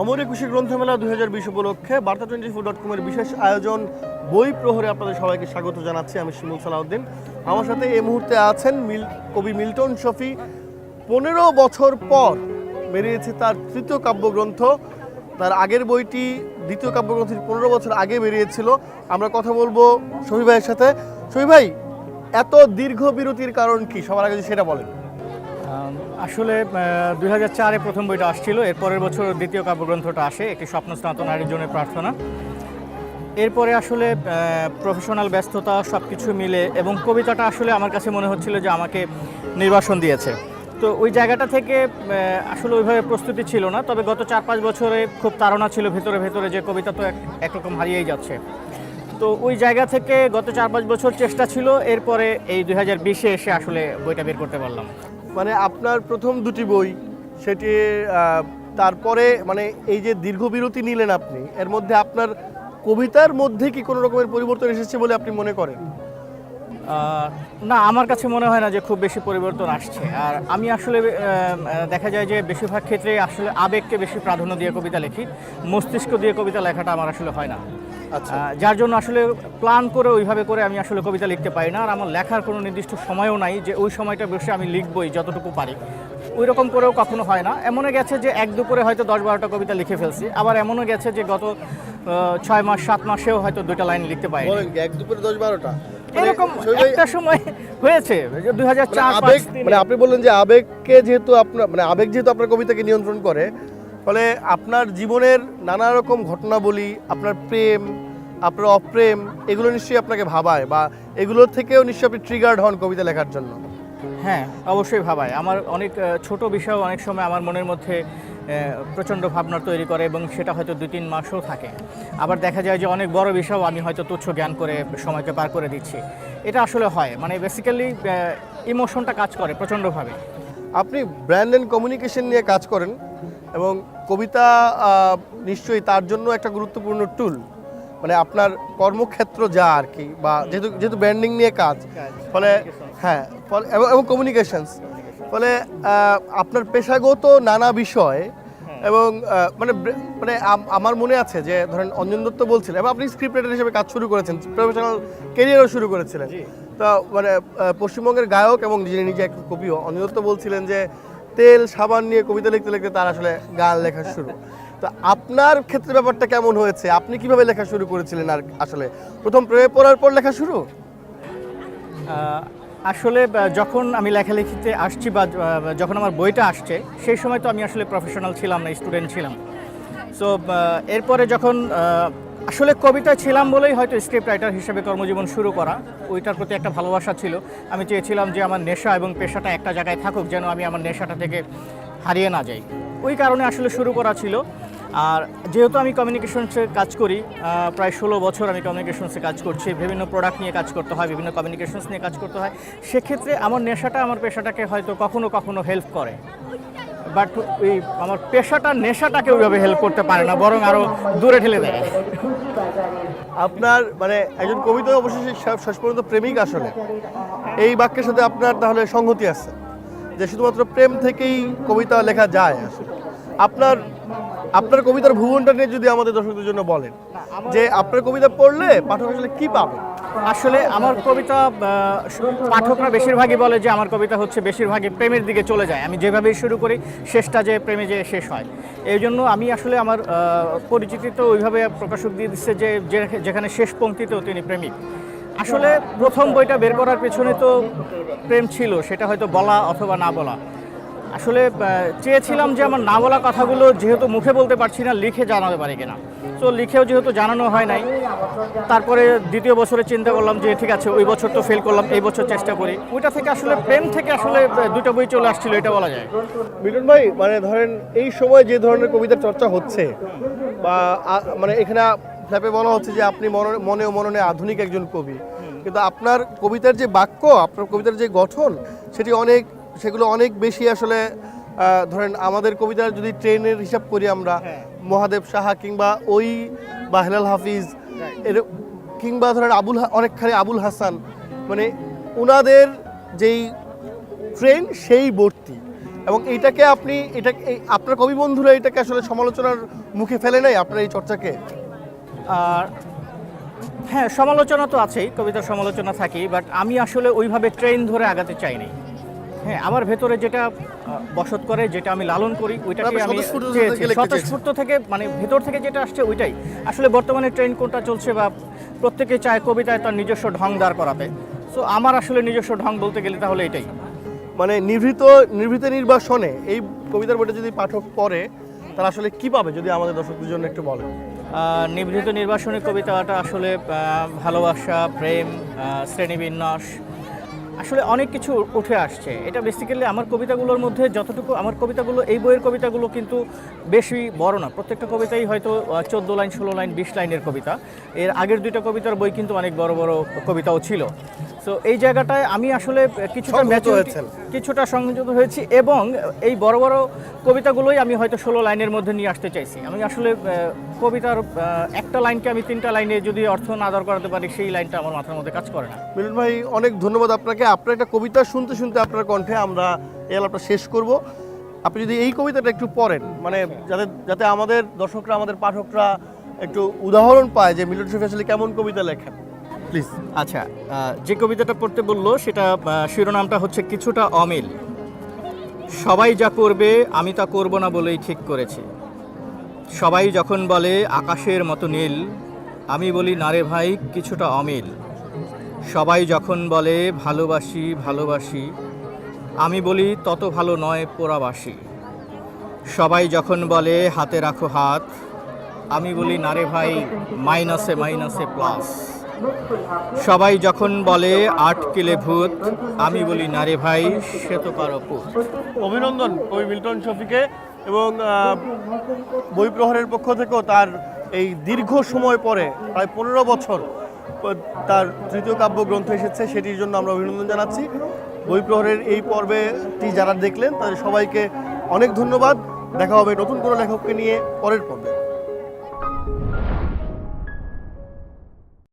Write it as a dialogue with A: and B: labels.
A: অমর একুশে গ্রন্থমেলা দুই হাজার বিশ উপলক্ষে বার্তা টোয়েন্টি ফোর ডট কমের বিশেষ আয়োজন, বই প্রহরে আপনাদের সবাইকে স্বাগত জানাচ্ছি, আমি শিমুল সালাউদ্দিন। আমার সাথে এই মুহূর্তে আছেন মিল, কবি মিল্টন শফি। পনেরো বছর পর বেরিয়েছে তার তৃতীয় কাব্যগ্রন্থ। তার আগের বইটি দ্বিতীয় কাব্যগ্রন্থটি পনেরো বছর আগে বেরিয়েছিল। আমরা কথা বলব শফি ভাইয়ের সাথে। শফি ভাই, এত দীর্ঘ বিরতির কারণ কি? সবার আগে সেটা বলেন।
B: আসলে দুই হাজার চারে প্রথম বইটা আসছিল এর পরের বছর দ্বিতীয় কাব্যগ্রন্থটা আসে, একটি স্বপ্ন নারীর জন্য প্রার্থনা। এরপরে আসলে প্রফেশনাল ব্যস্ততা সব কিছু মিলে, এবং কবিতাটা আসলে আমার কাছে মনে হচ্ছিল যে আমাকে নির্বাসন দিয়েছে। তো ওই জায়গাটা থেকে আসলে ওইভাবে প্রস্তুতি ছিল না, তবে গত চার পাঁচ বছরে খুব তাড়না ছিল ভেতরে ভেতরে যে কবিতা তো এক- একরকম হারিয়েই যাচ্ছে। তো ওই জায়গা থেকে গত চার পাঁচ বছর চেষ্টা ছিল, এরপরে এই দুই হাজার বিশে এসে আসলে বইটা বের করতে পারলাম।
A: মানে আপনার প্রথম দুটি বই সেটি তারপরে মানে এই যে দীর্ঘ বিরতি নিলেন আপনি, এর মধ্যে আপনার কবিতার মধ্যে কি কোনো রকমের পরিবর্তন এসেছে বলে আপনি মনে করেন?
B: না, আমার কাছে মনে হয় না যে খুব বেশি পরিবর্তন আসছে। আর আমি আসলে দেখা যায় যে বেশিরভাগ ক্ষেত্রে আসলে আবেগকে বেশি প্রাধান্য দিয়ে কবিতা লিখি। মস্তিষ্ক দিয়ে কবিতা লেখাটা আমার আসলে হয় না। যার জন্য আসলে প্ল্যান করে ওইভাবে করে আমি আসলে কবিতা লিখতে পারি না। আর আমার লেখার কোনো নির্দিষ্ট সময়ও নাই যে ওই সময়টা বসে আমি লিখবই যতটুকু পারি। ওই রকম করেও কখনো হয় না। এমনও গেছে যে এক দুপুরে হয়তো দশ বারোটা কবিতা লিখে ফেলছি। আবার এমনও গেছে যে গত ছয় মাস সাত মাসেও হয়তো দুইটা লাইন লিখতে পারি
A: এক দুপুরে দশ বারোটা?
B: এরকম
A: শৈবাল
B: একটা সময় হয়েছে। দুই হাজার
A: মানে
B: চার
A: মানে আপনি বললেন যে আবেগকে যেহেতু আপনার মানে আবেগ যেহেতু আপনার কবিতাকে নিয়ন্ত্রণ করে ফলে আপনার জীবনের নানা রকম ঘটনাবলী আপনার প্রেম আপনার অপ্রেম এগুলো নিশ্চয়ই আপনাকে ভাবায় বা এগুলোর থেকেও নিশ্চয়ই আপনি ট্রিগার্ড হন কবিতা লেখার জন্য।
B: হ্যাঁ অবশ্যই ভাবায়। আমার অনেক ছোট বিষয় অনেক সময় আমার মনের মধ্যে প্রচণ্ড ভাবনা তৈরি করে এবং সেটা হয়তো দুই তিন মাসও থাকে। আবার দেখা যায় যে অনেক বড় বিষয়ও আমি হয়তো তুচ্ছ জ্ঞান করে সময়কে পার করে দিচ্ছি। এটা আসলে হয়। মানে বেসিক্যালি ইমোশনটা কাজ করে প্রচণ্ডভাবে।
A: আপনি ব্র্যান্ড অ্যান্ড কমিউনিকেশন নিয়ে কাজ করেন। এবং কবিতা নিশ্চয়ই তার জন্য একটা গুরুত্বপূর্ণ টুল মানে আপনার কর্মক্ষেত্র যা আর কি বা যেহেতু যেহেতু ব্র্যান্ডিং নিয়ে কাজ ফলে হ্যাঁ ফলে এবং এবং কমিউনিকেশনস ফলে আপনার পেশাগত নানা বিষয় এবং মানে মানে আমার মনে আছে যে ধরেন অঞ্জন দত্ত বলছিলেন এবং আপনি স্ক্রিপ্ট রাইটার হিসেবে কাজ শুরু করেছেন প্রফেশনাল কেরিয়ারও শুরু করেছিলেন। তো মানে পশ্চিমবঙ্গের গায়ক এবং যিনি নিজে এক কবিও অঞ্জন দত্ত বলছিলেন যে তেল, সাবান নিয়ে কবিতা লিখতে লিখতে তার আসলে গান লেখা শুরু। তো আপনার ক্ষেত্রে ব্যাপারটা কেমন হয়েছে? আপনি কীভাবে লেখা শুরু করেছিলেন আর আসলে? প্রথম প্রেমে পড়ার পর লেখা শুরু?
B: আসলে যখন আমি লেখালেখিতে আসছি বা যখন আমার বইটা আসছে, সেই সময় তো আমি আসলে প্রফেশনাল ছিলাম না স্টুডেন্ট ছিলাম। সো এরপরে যখন আসলে কবিতা ছিলাম বলেই হয়তো স্ক্রিপ্ট রাইটার হিসেবে কর্মজীবন শুরু করা। ওইটার প্রতি একটা ভালোবাসা ছিল। আমি চেয়েছিলাম যে আমার নেশা এবং পেশাটা একটা জায়গায় থাকুক, যেন আমি আমার নেশাটা থেকে হারিয়ে না যাই। ওই কারণে আসলে শুরু করা ছিল। আর যেহেতু আমি কমিউনিকেশনসে কাজ করি প্রায় ষোলো বছর আমি কমিউনিকেশনসে কাজ করছি। বিভিন্ন প্রোডাক্ট নিয়ে কাজ করতে হয়, বিভিন্ন কমিউনিকেশনস নিয়ে কাজ করতে হয়। সেক্ষেত্রে আমার নেশাটা, আমার পেশাটাকে হয়তো কখনো কখনো হেল্প করে। বাট ওই আমার পেশাটা নেশাটাকে ওইভাবে হেল্প করতে পারে না বরং আরও দূরে ঠেলে দেয়।
A: আপনার মানে একজন কবিতা অবশ্যই শেষ- শেষ পর্যন্ত প্রেমিক আসলে। এই বাক্যের সাথে আপনার তাহলে সংহতি আছে যে শুধুমাত্র প্রেম থেকেই কবিতা লেখা যায় আসলে। আপনার আপনার কবিতার ভুবনটা নিয়ে যদি আমাদের দর্শকদের জন্য বলেন যে আপনার কবিতা পড়লে পাঠক আসলে কি পাবে?
B: আসলে আমার কবিতা পাঠকরা বেশিরভাগই বলে যে আমার কবিতা হচ্ছে বেশিরভাগই প্রেমের দিকে চলে যায়। আমি যেভাবেই শুরু করি, শেষটা যে প্রেমে যে শেষ হয়। এই জন্য আমি আসলে আমার পরিচিতি তো ওইভাবে প্রকাশক দিয়ে দিচ্ছে যে- যেখানে শেষ পঙ্ক্তিতেও তিনি প্রেমিক। আসলে প্রথম বইটা বের করার পেছনে তো প্রেম ছিল, সেটা হয়তো বলা অথবা না বলা। আসলে চেয়েছিলাম যে আমার না বলা কথাগুলো যেহেতু মুখে বলতে পারছি না, লিখে জানাতে পারি কিনা। তো লিখেও যেহেতু জানানো হয় নাই তারপরে দ্বিতীয় বছরে চিন্তা করলাম যে ঠিক আছে ওই বছর তো ফেল করলাম এই বছর চেষ্টা করি। ওইটা থেকে আসলে প্রেম থেকে আসলে দুটো বই চলে আসছিল এটা বলা যায়।
A: মিলন ভাই মানে ধরেন এই সময় যে ধরনের কবিতার চর্চা হচ্ছে বা মানে এখানে ফ্ল্যাপে বলা হচ্ছে যে আপনি মনে- মনে ও মননে আধুনিক একজন কবি। কিন্তু আপনার কবিতার যে বাক্য আপনার কবিতার যে গঠন সেটি অনেক সেগুলো অনেক বেশি আসলে ধরেন আমাদের কবিতার যদি ট্রেনের হিসাব করি আমরা
B: হ্যাঁ।
A: মহাদেব সাহা কিংবা ওই বা হেলাল হাফিজ এর কিংবা ধরেন আবুল অনেকখানি আবুল হাসান মানে ওনাদের যেই ট্রেন সেই ভর্তি। এবং এইটাকে আপনি এটা আপনার কবি বন্ধুরা এটাকে আসলে সমালোচনার মুখে ফেলে নাই আপনার এই চর্চাকে?
B: আর হ্যাঁ সমালোচনা তো আছেই কবিতার সমালোচনা থাকেই বাট আমি আসলে ওইভাবে ট্রেন ধরে আগাতে চাইনি। হ্যাঁ আমার ভেতরে যেটা বসত করে যেটা আমি লালন করি ওইটাকে আমি
A: স্বতঃস্ফূর্ত থেকে
B: মানে ভেতর থেকে যেটা আসছে ওইটাই। আসলে বর্তমানে ট্রেন কোনটা চলছে বা প্রত্যেকে চায় কবিতায় তার নিজস্ব ঢং দাঁড় করাতে। সো আমার আসলে নিজস্ব ঢং বলতে গেলে তাহলে এটাই।
A: মানে নিভৃত নিভৃত নির্বাসনে এই কবিতার বইটা যদি পাঠক পড়ে তারা আসলে কি পাবে যদি আমাদের দর্শকদের জন্য একটু বলেন?
B: আহ, নিভৃত নির্বাসনী কবিতাটা আসলে ভালোবাসা প্রেম শ্রেণীবিন্যাস আসলে অনেক কিছু উঠে আসছে। এটা বেসিক্যালি আমার কবিতাগুলোর মধ্যে যতটুকু, আমার কবিতাগুলো, এই বইয়ের কবিতাগুলো কিন্তু বেশি বড় না। প্রত্যেকটা কবিতাই হয়তো চোদ্দ লাইন, ষোলো লাইন, বিশ লাইনের কবিতা। এর আগের দুইটা কবিতার বই কিন্তু অনেক বড় বড় কবিতাও ছিল। সো এই জায়গাটায় আমি আসলে কিছুটা maturity-
A: হয়েছেন।
B: কিছুটা সংযত হয়েছি এবং এই বড় বড় কবিতাগুলোই আমি হয়তো ষোলো লাইনের মধ্যে নিয়ে আসতে চাইছি। আমি আসলে কবিতার একটা লাইনকে আমি তিনটা লাইনে যদি অর্থ না আদার করাতে পারি সেই লাইনটা আমার মাথার মধ্যে কাজ করে না।
A: মিলন ভাই অনেক ধন্যবাদ আপনাকে। আপনার একটা কবিতা শুনতে শুনতে আপনার কণ্ঠে আমরা এই আলাপটা শেষ করব। আপনি যদি এই কবিতাটা একটু পড়েন মানে যাতে যাতে আমাদের দর্শকরা আমাদের পাঠকরা একটু উদাহরণ পায় যে মিলন শফি আসলে কেমন কবিতা লেখেন। প্লিজ।
B: আচ্ছা যে কবিতাটা পড়তে বলল, সেটা শিরোনামটা হচ্ছে কিছুটা অমিল। সবাই যা করবে, আমি তা করব না বলেই ঠিক করেছি। সবাই যখন বলে আকাশের মতো নীল, আমি বলি, না রে ভাই, কিছুটা অমিল। সবাই যখন বলে, ভালোবাসি ভালোবাসি, আমি বলি, তত ভালো নয়, পোড়াবাসি। সবাই যখন বলে, হাতে রাখো হাত, আমি বলি, না রে ভাই, মাইনাসে মাইনাসে প্লাস। সবাই যখন বলে, আট কিলে ভূত, আমি বলি নারে ভাই, সে তো
A: অভিনন্দন কবি মিল্টন শফিকে এবং বই প্রহরের পক্ষ থেকেও তার এই দীর্ঘ সময় পরে, প্রায় পনেরো বছর, তার তৃতীয় কাব্যগ্রন্থ এসেছে, সেটির জন্য আমরা অভিনন্দন জানাচ্ছি। বই প্রহরের এই পর্বেটি যারা দেখলেন, তাদের সবাইকে অনেক ধন্যবাদ। দেখা হবে নতুন কোনো লেখককে নিয়ে পরের পর্বে।